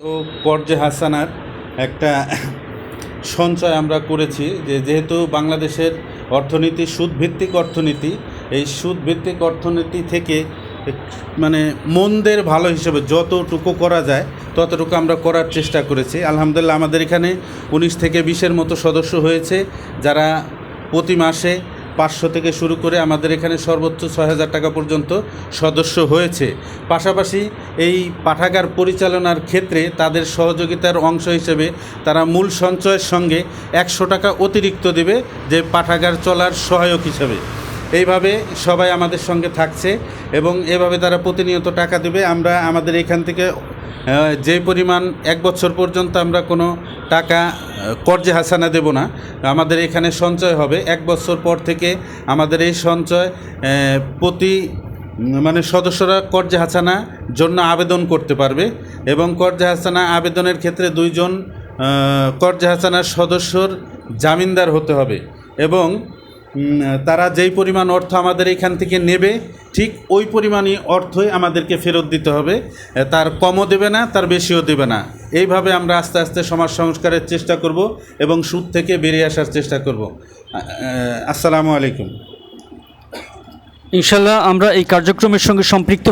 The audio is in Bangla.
ও কর্জে হাসানার একটা সঞ্চয় আমরা করেছি যে যেহেতু বাংলাদেশের অর্থনীতি, সুদভিত্তিক অর্থনীতি, এই সুদভিত্তিক অর্থনীতি থেকে মানে মন্দের ভালো হিসেবে যতটুকু করা যায়, ততটুকু আমরা করার চেষ্টা করেছি। আলহামদুলিল্লাহ, আমাদের এখানে উনিশ থেকে বিশের মতো সদস্য হয়েছে, যারা প্রতি মাসে পাঁচশো থেকে শুরু করে আমাদের এখানে সর্বোচ্চ ছয় হাজার টাকা পর্যন্ত সদস্য হয়েছে। পাশাপাশি এই পাঠাগার পরিচালনার ক্ষেত্রে তাদের সহযোগিতার অংশ হিসেবে তারা মূল সঞ্চয়ের সঙ্গে একশো টাকা অতিরিক্ত দেবে যে পাঠাগার চলার সহায়ক হিসেবে। এইভাবে সবাই আমাদের সঙ্গে থাকছে এবং এভাবে তারা প্রতিনিয়ত টাকা দেবে। আমরা আমাদের এখান থেকে যে পরিমাণ এক বছর পর্যন্ত আমরা কোনো টাকা কর্জে হাসানা দেব না। আমাদের এখানে সঞ্চয় হবে। এক বছর পর থেকে আমাদের এই সঞ্চয় প্রতি মানে সদস্যরা কর্জে হাসানা জন্য আবেদন করতে পারবে এবং কর্জে হাসানা আবেদনের ক্ষেত্রে দুইজন কর্জে হাসানার সদস্যর জামিনদার হতে হবে এবং তারা যেই পরিমাণ অর্থ আমাদের এখান থেকে নেবে, ঠিক ওই পরিমাণই অর্থই আমাদেরকে ফেরত দিতে হবে। তার কমও দেবে না, তার বেশিও দেবে না। এইভাবে আমরা আস্তে আস্তে সমাজ সংস্কারের চেষ্টা করব এবং সুদ থেকে বেরিয়ে আসার চেষ্টা করব। আসসালামু আলাইকুম। ইনশাল্লাহ আমরা এই কার্যক্রমের সঙ্গে সম্পৃক্ত